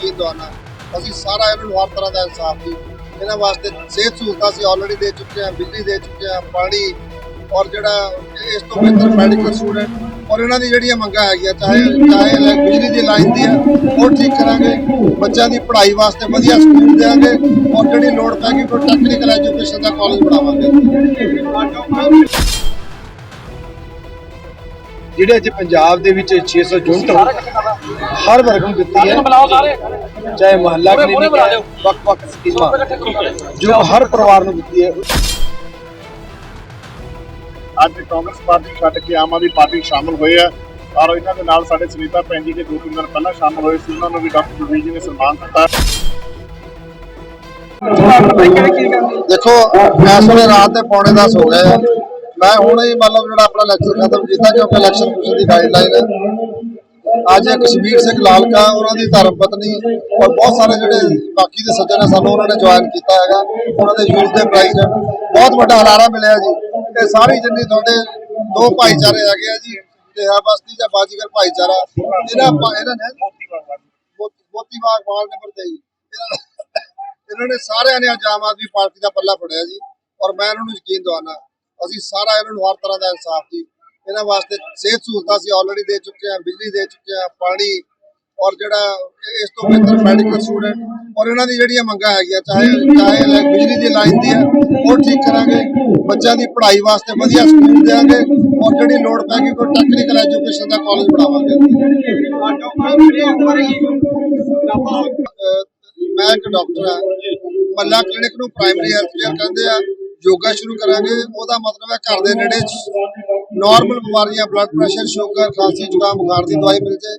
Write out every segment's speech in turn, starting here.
ਯਕੀਨ ਦਵਾਨਾ ਅਸੀਂ ਸਾਰਾ ਇਹਨਾਂ ਨੂੰ ਹਰ ਤਰ੍ਹਾਂ ਦਾ ਇਨਸਾਫ ਦੀ, ਇਹਨਾਂ ਵਾਸਤੇ ਸਿਹਤ ਸਹੂਲਤਾਂ ਅਸੀਂ ਆਲਰੇਡੀ ਦੇ ਚੁੱਕੇ ਹਾਂ, ਬਿਜਲੀ ਦੇ ਚੁੱਕੇ ਹਾਂ, ਪਾਣੀ ਔਰ ਜਿਹੜਾ ਇਸ ਤੋਂ ਬਿਹਤਰ ਮੈਡੀਕਲ ਸਟੂਡੈਂਟ ਔਰ ਇਹਨਾਂ ਦੀ ਜਿਹੜੀਆਂ ਮੰਗਾਂ ਹੈਗੀਆਂ, ਚਾਹੇ ਚਾਹੇ ਬਿਜਲੀ ਦੀ ਲਾਈਨ ਦੀ ਹੈ ਉਹ ਠੀਕ ਕਰਾਂਗੇ, ਬੱਚਿਆਂ ਦੀ ਪੜ੍ਹਾਈ ਵਾਸਤੇ ਵਧੀਆ ਸਕੂਲ ਦੇਵਾਂਗੇ ਔਰ ਜਿਹੜੀ ਲੋੜ ਪੈਗੀ ਕੋਈ ਟੈਕਨੀਕਲ ਐਜੂਕੇਸ਼ਨ ਦਾ ਕਾਲਜ ਬਣਾਵਾਂਗੇ। ਜਿਹੜੇ ਅੱਜ ਪੰਜਾਬ ਦੇ ਵਿੱਚ 600 ਯੂਨਿਟ ਹਰ ਵਰਗ ਨੂੰ ਦਿੱਤੀ ਹੈ। ਚਾਹੇ ਮਹੱਲਾ ਕਲੀਨਿਕ ਹੈ ਵੱਖ-ਵੱਖ ਸਕੀਮਾਂ। ਜੋ ਹਰ ਪਰਿਵਾਰ ਨੂੰ ਦਿੱਤੀ ਹੈ। ਅੱਜ ਕਾਂਗਰਸ ਪਾਰਟੀ ਛੱਡ ਕੇ ਆਮ ਆਦਮੀ ਪਾਰਟੀ ਸ਼ਾਮਲ ਹੋਏ ਆ। ਔਰ ਇਹਨਾਂ ਦੇ ਨਾਲ ਸਾਡੇ ਸੁਨੀਤਾ ਭੈਣ ਜੀ ਦੇ ਦੋ ਤਿੰਨ ਦਿਨ ਪਹਿਲਾਂ ਸ਼ਾਮਲ ਹੋਏ ਸੀ। ਉਹਨਾਂ ਨੂੰ ਵੀ ਡਾਕਟਰ ਜਗਵੀਰ ਜੀ ਨੇ ਸਨਮਾਨ ਦਿੱਤਾ। ਦੇਖੋ ਇਸ ਵੇਲੇ ਰਾਤ ਦੇ ਪੌਣੇ 10 ਹੋ ਗਏ। ਮੈਂ ਹੁਣ ਹੀ ਮਤਲਬ ਜਿਹੜਾ ਆਪਣਾ ਲੈਕਚਰ ਖਤਮ ਕੀਤਾ ਕਿਉਂਕਿ ਇਲੈਕਸ਼ਨ ਕਮਿਸ਼ਨ ਦੀ ਗਾਈਡਲਾਈਨ ਹੈ। ਅੱਜ ਕਸ਼ਮੀਰ ਸਿੰਘ ਲਾਲਕਾ, ਉਹਨਾਂ ਦੀ ਧਰਮ ਪਤਨੀ ਔਰ ਬਹੁਤ ਸਾਰੇ ਜਿਹੜੇ ਬਾਕੀ ਦੇ ਸੱਜਣ ਨੇ ਸਾਨੂੰ ਉਹਨਾਂ ਨੇ ਜੁਆਇਨ ਕੀਤਾ ਹੈਗਾ। ਉਹਨਾਂ ਦੇ ਯੂਥ ਦੇ ਪ੍ਰੈਜ਼ੀਡੈਂਟ ਬਹੁਤ ਵੱਡਾ ਹਲਾਰਾ ਮਿਲਿਆ ਜੀ। ਇਹ ਸਾਰੀ ਜਿੰਨੀ ਤੁਹਾਡੇ ਦੋ ਭਾਈਚਾਰੇ ਹੈਗੇ ਆ ਜੀ ਤੇ ਬਸਤੀ ਜਾਂ ਬਾਜੀਗਰ ਭਾਈਚਾਰਾ, ਇਹਨਾਂ ਇਹਨਾਂ ਨੇ ਮੋ- ਵਾਰਡ ਨੰਬਰ 23 ਇਹਨਾਂ ਨੇ ਇਹਨਾਂ ਨੇ ਸਾਰਿਆਂ ਨੇ ਅੱਜ ਆਮ ਆਦਮੀ ਪਾਰਟੀ ਦਾ ਪੱਲਾ ਫੜਿਆ ਜੀ। ਔਰ ਮੈਂ ਇਹਨਾਂ ਨੂੰ ਯਕੀਨ ਦਵਾਨਾ ਅਸੀਂ ਸਾਰਾ ਇਹਨਾਂ ਨੂੰ ਹਰ ਤਰ੍ਹਾਂ ਦਾ ਇਨਸਾਫ ਦੀ ਇਹਨਾਂ ਵਾਸਤੇ ਸਿਹਤ ਸਹੂਲਤਾਂ ਅਸੀਂ ਆਲਰੇਡੀ ਦੇ ਚੁੱਕੇ ਹਾਂ, ਬਿਜਲੀ ਦੇ ਚੁੱਕੇ ਹਾਂ, ਪਾਣੀ ਔਰ ਜਿਹੜਾ ਇਸ ਤੋਂ ਬਿਹਤਰ ਮੈਡੀਕਲ ਸਟੂਡੈਂਟ ਔਰ ਇਹਨਾਂ ਦੀ ਜਿਹੜੀਆਂ ਮੰਗਾਂ ਹੈਗੀਆਂ, ਚਾਹੇ ਚਾਹੇ ਬਿਜਲੀ ਦੀ ਲਾਈਨ ਦੀ ਹੈ, ਉਹ ਠੀਕ ਕਰਾਂਗੇ। ਬੱਚਿਆਂ ਦੀ ਪੜ੍ਹਾਈ ਵਾਸਤੇ ਵਧੀਆ ਸਕੂਲ ਦੇਵਾਂਗੇ ਔਰ ਜਿਹੜੀ ਲੋੜ ਪੈਗੀ ਕੋਈ ਟੈਕਨੀਕਲ ਐਜੂਕੇਸ਼ਨ ਦਾ ਕਾਲਜ ਬਣਾਵਾਂਗੇ। ਮੈਂ ਇੱਕ ਡਾਕਟਰ ਹਾਂ। ਮੱਲਾ ਕਲੀਨਿਕ ਨੂੰ ਪ੍ਰਾਇਮਰੀ ਹੈਲਥ ਕੇਅਰ ਕਹਿੰਦੇ ਆ। ਯੋਗਾ ਸ਼ੁਰੂ ਕਰਾਂਗੇ। ਉਹਦਾ ਮਤਲਬ ਹੈ ਘਰ ਦੇ ਨੇੜੇ ਨਾਰਮਲ ਬਿਮਾਰੀਆਂ ਬਲੱਡ ਪ੍ਰੈਸ਼ਰ ਸ਼ੂਗਰ ਖਾਂਸੀ, ਜ਼ੁਕਾਮ, ਬੁਖਾਰ ਦੀ ਦਵਾਈ ਮਿਲ ਜੇ।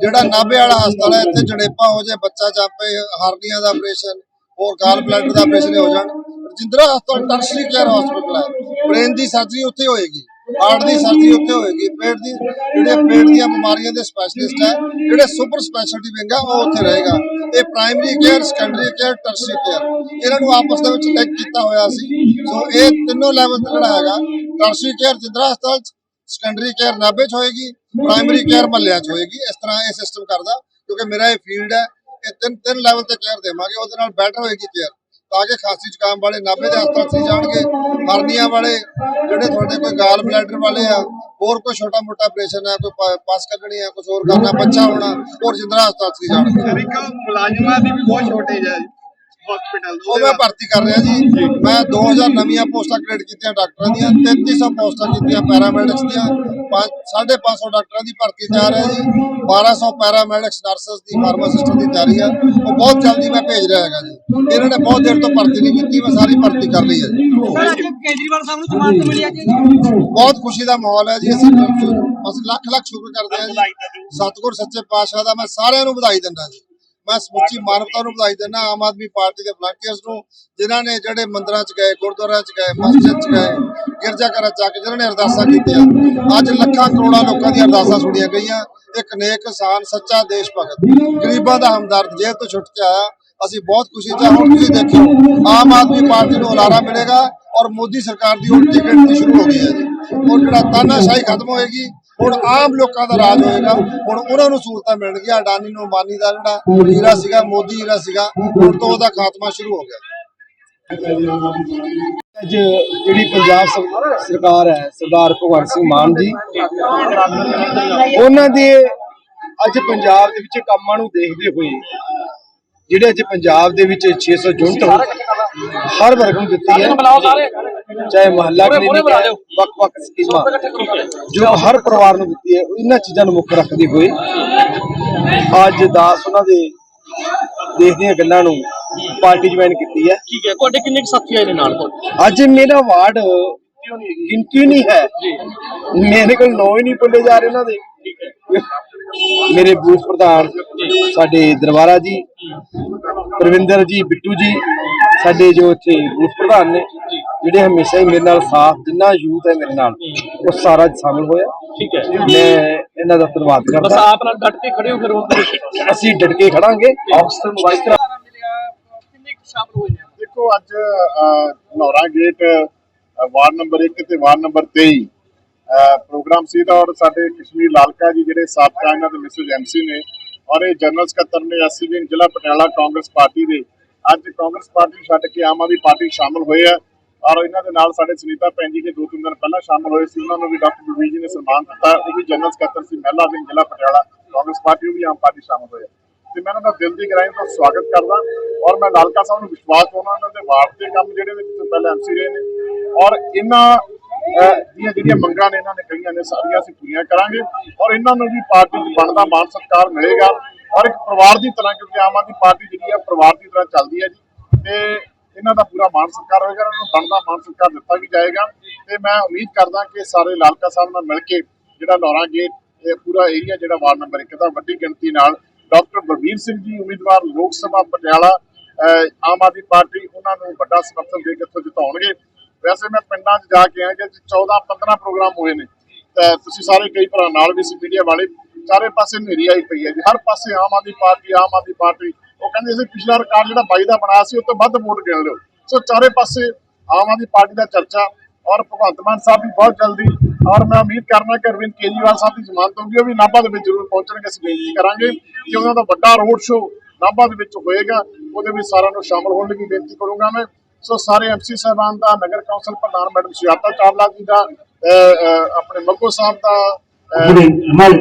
ਜਿਹੜਾ ਨਾਭੇ ਵਾਲਾ ਹਸਪਤਾਲ ਹੈ, ਇੱਥੇ ਜਣੇਪਾ ਹੋ ਜੇ, ਬੱਚਾ ਜਾਪੇ, ਹਾਰਨੀਆਂ ਦਾ ਆਪਰੇਸ਼ਨ ਹੋਰ ਗਾਲ ਬਲੱਡ ਦਾ ਆਪਰੇਸ਼ਨ ਹੋ ਜਾਣ। ਰਜਿੰਦਰਾ ਹਸਪਤਾਲ ਟਰਸ਼ਰੀ ਕੇਅਰ ਹਸਪਤਾਲ ਹੈ। ਬ੍ਰੇਨ ਦੀ ਸਰਜਰੀ ਉੱਥੇ ਹੋਏਗੀ। ਹਾਰਟ ਦੀ ਸਰਜਰੀ ਉੱਥੇ ਹੋਏਗੀ। ਪੇਟ ਦੀ ਜਿਹੜੇ ਪੇਟ ਦੀਆਂ ਬਿਮਾਰੀਆਂ ਦੇ ਸਪੈਸ਼ਲਿਸਟ ਹੈ, ਜਿਹੜੇ ਸੁਪਰ ਸਪੈਸ਼ਲਿਟੀ ਵਿੰਗ ਆ, ਉਹ ਉੱਥੇ ਰਹੇਗਾ। ਇਹ primary care secondary care tertiary care ਇਹਨਾਂ ਨੂੰ ਆਪਸ ਦੇ ਵਿੱਚ ਲਿੰਕ ਕੀਤਾ ਹੋਇਆ ਸੀ। ਸੋ ਇਹ ਤਿੰਨੋਂ ਲੈਵਲ ਤੇ ਜਿਹੜਾ ਹੈਗਾ ਟਰਸ਼ਰੀ ਕੇਅਰ ਜਿੰਦਰਾ ਹਸਪਤਾਲ 'ਚ ਸੈਕੰਡਰੀ ਕੇਅਰ ਨਾਭੇ 'ਚ ਹੋਏਗੀ ਪ੍ਰਾਇਮਰੀ ਕੇਅਰ ਮੱਲਿਆਂ 'ਚ ਹੋਏਗੀ। ਇਸ ਤਰ੍ਹਾਂ ਇਹ ਸਿਸਟਮ ਕਰਦਾ, ਕਿਉਂਕਿ ਮੇਰਾ ਇਹ ਫੀਲਡ ਹੈ, ਇਹ ਤਿੰਨ ਤਿੰਨ ਲੈਵਲ ਤੇ ਕੇਅਰ ਦੇਵਾਂਗੇ, ਉਹਦੇ ਨਾਲ ਬੈਟਰ ਹੋਏਗੀ ਕੇਅਰ ਤਾਂ ਕਿ ਖਾਂਸੀ ਜ਼ੁਕਾਮ ਵਾਲੇ, ਨਾਭੇ ਦੇ ਹਸਪਤਾਲ 'ਚ ਜਾਣਗੇ। ਹਰਨੀਆਂ ਵਾਲੇ, ਜਿਹੜੇ ਤੁਹਾਡੇ ਕੋਈ ਗਾਲ ਬਲੈਡਰ ਵਾਲੇ ਆ, ਹੋਰ ਕੋਈ ਛੋਟਾ ਮੋਟਾ ਆਪਰੇਸ਼ਨ ਹੈ ਕੋਈ ਪ- ਕੱਢਣੀ ਹੈ ਕੁਝ ਹੋਰ ਕਰਨਾ, ਬੱਚਾ ਹੋਣਾ, ਹੋਰ ਜਿੰਦਰਾ ਹਸਪਤਾਲ 'ਚ ਨਹੀਂ ਜਾਣਗੇ। ਇੱਕ ਮੁਲਾਜ਼ਮਾਂ ਦੀ ਵੀ ਬਹੁਤ ਸ਼ੋਰਟੇਜ ਹੈ ਹਸਪੀਟਲ ਉਹ ਮੈਂ ਭਰਤੀ ਕਰ ਰਿਹਾ ਜੀ। ਮੈਂ 2000 ਨਵੀਆਂ ਪੋਸਟਾਂ ਕ੍ਰੀਏਟ ਕੀਤੀਆਂ ਡਾਕਟਰਾਂ ਦੀਆਂ 3300 ਪੋਸਟਾਂ ਕੀਤੀਆਂ ਪੈਰਾਮੈਡਿਕਸ ਦੀਆਂ 550 ਡਾਕਟਰਾਂ ਦੀ ਭਰਤੀ ਤਿਆਰ ਹੈ ਜੀ 1200 ਪੈਰਾਮੈਡਿਕਸ ਨਰਸਸ ਦੀ ਫਾਰਮਾਸਿਸਟ ਦੀ ਤਿਆਰੀ ਹੈ ਉਹ ਬਹੁਤ ਜਲਦੀ ਮੈਂ ਭੇਜ ਰਿਹਾ ਹੈਗਾ ਜੀ। ਇਹਨਾਂ ਨੇ ਬਹੁਤ ਦੇਰ ਤੋਂ ਭਰਤੀ ਨਹੀਂ ਕੀਤੀ ਮੈਂ ਸਾਰੀ ਭਰਤੀ ਕਰ ਲਈ ਹੈ ਜੀ। ਕੇਜਰੀਵਾਲ ਸਾਹਿਬ ਨੂੰ ਜ਼ਮਾਨਤ ਮਿਲੀ ਅੱਜ ਜੀ। ਬਹੁਤ ਖੁਸ਼ੀ ਦਾ ਮਾਹੌਲ ਹੈ ਜੀ ਅਸੀਂ ਅਸੀਂ ਲੱਖ ਲੱਖ ਸ਼ੁਕਰ ਕਰਦੇ ਹਾਂ ਜੀ। ਸਤਿਗੁਰ ਸੱਚੇ ਪਾਤਸ਼ਾਹ ਦਾ ਮੈਂ ਸਾਰਿਆਂ ਨੂੰ ਵਧਾਈ ਦਿੰਦਾ ਜੀ। ਮੈਂ ਸਮੁੱਚੀ ਮਾਨਵਤਾ ਨੂੰ ਵਧਾਈ ਦਿੰਦਾ ਆਮ ਆਦਮੀ ਪਾਰਟੀ ਦੇ ਵਲੰਟੀਅਰਸ ਨੂੰ, ਜਿਨ੍ਹਾਂ ਨੇ ਜਿਹੜੇ ਮੰਦਰਾਂ 'ਚ ਗਏ, ਗੁਰਦੁਆਰਿਆਂ 'ਚ ਗਏ, ਮਸਜਿਦ 'ਚ ਗਏ ਗਿਰਜਾ ਘਰਾਂ 'ਚ ਜਾ ਕੇ ਜਿਨ੍ਹਾਂ ਨੇ ਅਰਦਾਸਾਂ ਕੀਤੀਆਂ। ਅੱਜ ਲੱਖਾਂ ਕਰੋੜਾਂ ਲੋਕਾਂ ਦੀਆਂ ਅਰਦਾਸਾਂ ਸੁਣੀਆਂ ਗਈਆਂ। ਇੱਕ ਨੇਕ ਇਨਸਾਨ, ਸੱਚਾ ਦੇਸ਼ ਭਗਤ। ਗਰੀਬਾਂ ਦਾ ਹਮਦਰਦ, ਜੇਲ੍ਹ ਤੋਂ ਛੁੱਟ ਕੇ ਆਇਆ। ਅਸੀਂ ਬਹੁਤ ਖੁਸ਼ੀ ਚ ਹੁਣ ਤੁਸੀਂ ਦੇਖਿਓ, ਆਮ ਆਦਮੀ ਪਾਰਟੀ ਨੂੰ ਹੁਲਾਰਾ ਮਿਲੇਗਾ ਔਰ ਮੋਦੀ ਸਰਕਾਰ ਦੀ ਉਲਟੀ ਗਿਣਤੀ ਸ਼ੁਰੂ ਹੋ ਗਈ ਹੈ ਜੀ। ਹੁਣ ਜਿਹੜਾ ਤਾਨਾਸ਼ਾਹੀ ਖਤਮ ਹੋਏਗੀ? ਹੁਣ ਆਮ ਲੋਕਾਂ ਦਾ ਰਾਜ ਹੋਏਗਾ। ਹੁਣ ਉਹਨਾਂ ਨੂੰ ਸਹੂਲਤਾਂ ਮਿਲਣਗੀਆਂ, ਅਡਾਨੀ ਨੂੰ ਅੰਬਾਨੀ ਦਾ ਜਿਹੜਾ ਹੀਰਾ ਸੀਗਾ, ਮੋਦੀ ਹੀਰਾ ਸੀਗਾ, ਹੁਣ ਤੋਂ ਉਹਦਾ ਖਾਤਮਾ ਸ਼ੁਰੂ ਹੋ ਗਿਆ। ਅੱਜ ਜਿਹੜੀ ਪੰਜਾਬ ਸਰਕਾਰ ਹੈ, ਸਰਦਾਰ ਭਗਵੰਤ ਸਿੰਘ ਮਾਨ ਜੀ, ਉਹਨਾਂ ਦੇ ਅੱਜ ਪੰਜਾਬ ਦੇ ਵਿੱਚ ਕੰਮਾਂ ਨੂੰ ਦੇਖਦੇ ਹੋਏ, ਜਿਹੜੇ ਅੱਜ ਪੰਜਾਬ ਦੇ ਵਿੱਚ 600 ਯੂਨਿਟ ਹਰ ਵਰਗ ਨੂੰ ਦਿੱਤੀ ਹੈ। ਚਾਹੇ ਮਹੱਲਾ ਕਲੀਨਿਕ ਹੈ ਵੱਖ-ਵੱਖ ਸਕੀਮਾਂ। ਜੋ ਹਰ ਪਰਿਵਾਰ ਨੂੰ ਦਿੱਤੀ ਹੈ ਇਹਨਾਂ ਚੀਜ਼ਾਂ ਨੂੰ ਮੁੱਖ ਰੱਖਦੇ ਹੋਏ ਅੱਜ ਦਾਸ ਉਹਨਾਂ ਦੇ ਦੇਸ਼ ਦੀਆਂ ਗੱਲਾਂ ਨੂੰ ਪਾਰਟੀ ਜੁਆਇਨ ਕੀਤੀ ਹੈ। ਠੀਕ ਹੈ ਤੁਹਾਡੇ ਕਿੰਨੇ ਸਾਥੀ ਆਏ ਨੇ ਨਾਲ ਅੱਜ ਮੇਰਾ ਵਾਰਡ ਗਿਣਤੀ ਨਹੀਂ ਹੈ। ਮੇਰੇ ਕੋਲ ਨੌ ਹੀ ਨਹੀਂ ਪੁੱਲੇ ਜਾ ਰਹੇ ਉਹਨਾਂ ਦੇ। ਮੇਰੇ ਬੂਥ ਪ੍ਰਧਾਨ ਸਾਡੇ ਦਰਬਾਰਾ ਜੀ ਪ੍ਰਵਿੰਦਰ ਜੀ ਬਿੱਟੂ ਜੀ ਸਾਡੇ ਜੋ ਇੱਥੇ ਬੂਥ ਪ੍ਰਧਾਨ ਨੇ। ਜਿਹੜੇ ਹਮੇਸ਼ਾ ਹੀ ਮੇਰੇ ਨਾਲ ਸਾਥ ਜਿੰਨਾ ਯੂਥ ਹੈ ਮੇਰੇ ਨਾਲ ਉਹ ਸਾਰਾ ਸ਼ਾਮਿਲ ਹੋਇਆ। ਠੀਕ ਹੈ। ਮੈਂ ਇਹਨਾਂ ਦਾ ਧੰਨਵਾਦ ਬਸ ਕਰਦਾ ਆਪ ਨਾਲ ਡਟ ਕੇ ਖੜੇ ਹੋ ਫਿਰ ਉਹ ਅਸੀਂ ਡਟ ਕੇ ਖੜਾਂਗੇ। ਜਿਸ ਤਰ੍ਹਾਂ ਕਿੰਨੇ ਕੁ ਸ਼ਾਮਲ ਹੋਏ ਨੇ? ਦੇਖੋ ਅੱਜ ਅਹ, ਨੌਰਾ ਗੇਟ ਅਹ, ਵਾਰਡ ਨੰਬਰ 1 ਤੇ ਵਾਰਡ ਨੰਬਰ 23 ਅਹ, ਪ੍ਰੋਗਰਾਮ ਸੀ ਤਾਂ ਔਰ ਸਾਡੇ ਕਸ਼ਮੀਰ ਲਾਲਕਾ ਜੀ ਜਿਹੜੇ ਸਾਬਕਾ ਇਹਨਾਂ ਦੇ ਮਿਸਿਸ ਐਮਸੀ ਨੇ ਔਰ ਇਹ ਜਨਰਲ ਸਕੱਤਰ ਨੇ ਐਸਸੀਬੀ ਜ਼ਿਲ੍ਹਾ ਪਟਿਆਲਾ ਕਾਂਗਰਸ ਪਾਰਟੀ ਦੇ। ਅੱਜ ਕਾਂਗਰਸ ਪਾਰਟੀ ਛੱਡ ਕੇ ਆਮ ਆਦਮੀ ਪਾਰਟੀ ਸ਼ਾਮਲ ਹੋਏ ਆ। ਔਰ ਇਹਨਾਂ ਦੇ ਨਾਲ ਸਾਡੇ ਸੁਨੀਤਾ ਭੈਣ ਜੀ ਦੇ ਦੋ ਤਿੰਨ ਦਿਨ ਪਹਿਲਾਂ ਸ਼ਾਮਲ ਹੋਏ ਸੀ। ਉਹਨਾਂ ਨੂੰ ਵੀ ਡਾਕਟਰ ਬਲਵੀਰ ਜੀ ਨੇ ਸਨਮਾਨ ਦਿੱਤਾ। ਉਹ ਵੀ ਜਨਰਲ ਸਕੱਤਰ ਸੀ। ਮਹਿਲਾ ਵਿੰਗ ਜ਼ਿਲ੍ਹਾ ਪਟਿਆਲਾ, ਕਾਂਗਰਸ ਪਾਰਟੀ ਉਹ ਵੀ ਆਮ ਪਾਰਟੀ ਸ਼ਾਮਲ ਹੋਇਆ ਆ। ਤੇ ਮੈਂ ਉਹਨਾਂ ਦਾ ਦਿਲ ਦੀ ਗਹਿਰਾਈ ਤੋਂ ਸਵਾਗਤ ਕਰਦਾ ਔਰ ਮੈਂ ਲਾਲਕਾ ਸਾਹਿਬ ਨੂੰ ਵਿਸ਼ਵਾਸ ਪਾਉਣਾ ਉਹਨਾਂ ਦੇ ਵਾਰਡ ਦੇ ਕੰਮ ਜਿਹੜੇ ਨੇ, ਜਿੱਥੇ ਪਹਿਲਾਂ ਐਮਸੀ ਰਹੇ ਨੇ। ਔਰ ਇਹਨਾਂ ਦੀਆਂ ਜਿਹੜੀਆਂ ਮੰਗਾਂ ਨੇ, ਇਹਨਾਂ ਨੇ ਕਹੀਆਂ ਨੇ, ਸਾਰੀਆਂ ਅਸੀਂ ਪੂਰੀਆਂ ਕਰਾਂਗੇ। ਔਰ ਇਹਨਾਂ ਨੂੰ ਵੀ ਪਾਰਟੀ 'ਚ ਬਣਦਾ ਮਾਨ ਸਤਿਕਾਰ ਮਿਲੇਗਾ। ਔਰ ਇੱਕ ਪਰਿਵਾਰ ਦੀ ਤਰ੍ਹਾਂ, ਕਿਉਂਕਿ ਆਮ ਆਦਮੀ ਪਾਰਟੀ ਜਿਹੜੀ ਹੈ, ਪਰਿਵਾਰ ਦੀ ਤਰ੍ਹਾਂ ਚੱਲਦੀ ਹੈ ਜੀ। ਤੇ ਇਹਨਾਂ ਦਾ ਪੂਰਾ ਮਾਨ ਸਤਿਕਾਰ ਹੋਏਗਾ ਇਹਨਾਂ ਨੂੰ ਬਣਦਾ ਮਾਨ ਸਤਿਕਾਰ ਦਿੱਤਾ ਵੀ ਜਾਏਗਾ। ਤੇ ਮੈਂ ਉਮੀਦ ਕਰਦਾ ਕਿ ਸਾਰੇ ਲਾਲਕਾ ਸਾਹਿਬ ਨਾਲ ਮਿਲ ਕੇ ਜਿਹੜਾ ਲੋਰਾ ਗੇਟ ਇਹ ਪੂਰਾ ਏਰੀਆ ਜਿਹੜਾ ਵਾਰਡ ਨੰਬਰ 1 ਦਾ ਵੱਡੀ ਗਿਣਤੀ ਨਾਲ ਡਾਕਟਰ ਬਲਬੀਰ ਸਿੰਘ ਜੀ ਉਮੀਦਵਾਰ ਲੋਕ ਸਭਾ ਪਟਿਆਲਾ ਅਹ, ਆਮ ਆਦਮੀ ਪਾਰਟੀ ਉਹਨਾਂ ਨੂੰ ਵੱਡਾ ਸਮਰਥਨ ਦੇ ਕੇ ਇੱਥੋਂ ਜਿਤਾਉਣਗੇ। ਵੈਸੇ ਮੈਂ ਪਿੰਡਾਂ 'ਚ ਜਾ ਕੇ ਆਇਆ ਕਿ 14 15 ਪ੍ਰੋਗਰਾਮ ਹੋਏ ਨੇ। ਤਾਂ ਤੁਸੀਂ ਸਾਰੇ ਕਈ ਭਰਾ ਨਾਲ ਵੀ ਸੀ ਮੀਡੀਆ ਵਾਲੇ। ਚਾਰੇ ਪਾਸੇ ਹਨੇਰੀ ਆਈ ਪਈ ਹੈ ਜੀ। ਹਰ ਪਾਸੇ ਆਮ ਆਦਮੀ ਪਾਰਟੀ ਆਮ ਆਦਮੀ ਪਾਰਟੀ। ਉਹ ਕਹਿੰਦੇ ਸੀ ਪਿਛਲਾ ਰਿਕਾਰਡ ਜਿਹੜਾ ਬਾਈ ਦਾ ਬਣਾਇਆ ਸੀ ਉਹ ਤੋਂ ਵੱਧ ਵੋਟ ਗਿਣ ਲਿਓ। ਸੋ ਚਾਰੇ ਪਾਸੇ ਆਮ ਆਦਮੀ ਪਾਰਟੀ ਦਾ ਚਰਚਾ ਔਰ ਭਗਵੰਤ ਮਾਨ ਸਾਹਿਬ ਵੀ ਬਹੁਤ ਜਲਦੀ ਔਰ ਮੈਂ ਉਮੀਦ ਕਰਨਾ ਕਿ ਅਰਵਿੰਦ ਕੇਜਰੀਵਾਲ ਸਾਹਿਬ ਦੀ ਜ਼ਮਾਨਤ ਹੋਊਗੀ ਉਹ ਵੀ ਨਾਭਾ ਦੇ ਵਿੱਚ ਜ਼ਰੂਰ ਪਹੁੰਚਣਗੇ ਅਸੀਂ ਬੇਨਤੀ ਕਰਾਂਗੇ ਕਿ ਉਹਨਾਂ ਦਾ ਵੱਡਾ ਰੋਡ ਸ਼ੋਅ ਨਾਭਾ ਦੇ ਵਿੱਚ ਹੋਏਗਾ ਉਹਦੇ ਵਿੱਚ ਸਾਰਿਆਂ ਨੂੰ ਸ਼ਾਮਲ ਹੋਣ ਲਈ ਵੀ ਬੇਨਤੀ ਕਰੂੰਗਾ ਮੈਂ। ਸੋ ਸਾਰੇ ਐਮਸੀ ਸਾਹਿਬਾਨ ਦਾ ਨਗਰ ਕੌਂਸਲ ਪ੍ਰਧਾਨ ਮੈਡਮ ਸੁਜਾਤਾ ਚਾਵਲਾ ਜੀ ਦਾ ਆਪਣੇ ਮੱਗੋ ਸਾਹਿਬ ਦਾ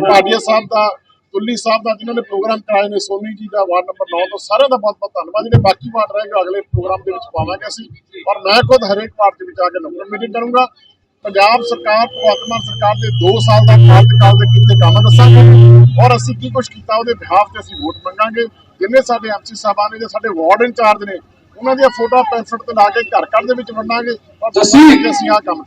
ਭਾਟੀਆ ਸਾਹਿਬ ਦਾ ਤੁੱਲੀ ਸਾਹਿਬ ਦਾ ਜਿਨ੍ਹਾਂ ਨੇ ਪ੍ਰੋਗਰਾਮ ਕਰਾਏ ਨੇ ਸੋਨੀ ਜੀ ਦਾ ਵਾਰਡ ਨੰਬਰ 9 ਤੋਂ ਸਾਰਿਆਂ ਦਾ ਬਹੁਤ ਬਹੁਤ ਧੰਨਵਾਦ। ਜਿਹੜੇ ਬਾਕੀ ਵਾਰਡ ਰਹਿ ਗਏ ਅਗਲੇ ਪ੍ਰੋਗਰਾਮ ਦੇ ਵਿੱਚ ਪਾਵਾਂਗੇ ਅਸੀਂ। ਔਰ ਮੈਂ ਖੁਦ ਹਰੇਕ ਵਾਰਡ ਦੇ ਵਿੱਚ ਆ ਕੇ ਨੰਬਰ ਮੀਟਿੰਗ ਕਰੂੰਗਾ ਪੰਜਾਬ ਸਰਕਾਰ ਭਗਵੰਤ ਮਾਨ ਸਰਕਾਰ ਦੇ 2 ਸਾਲ ਦਾ ਕਾਰਜਕਾਲ ਦੇ ਕੀਤੇ ਕੰਮ ਦੱਸਾਂਗੇ। ਔਰ ਅਸੀਂ ਕੀ ਕੁਝ ਕੀਤਾ ਉਹਦੇ ਬਿਹਾਫ ਤੇ ਅਸੀਂ ਵੋਟ ਮੰਗਾਂਗੇ। ਜਿੰਨੇ ਸਾਡੇ ਐਮਸੀ ਸਾਹਿਬਾਨ ਨੇ ਜਾਂ ਸਾਡੇ ਵਾਰਡ ਇੰਚਾਰਜ ਨੇ ਉਹਨਾਂ ਦੀਆਂ ਫੋਟੋ ਪੈਂਫਲਟ ਤੇ ਲਾ ਕੇ ਘਰ ਘਰ ਦੇ ਵਿੱਚ ਵੰਡਾਂਗੇ। ਔਰ ਦੱਸਾਂਗੇ ਕਿ ਅਸੀਂ ਆਹ ਕੰਮ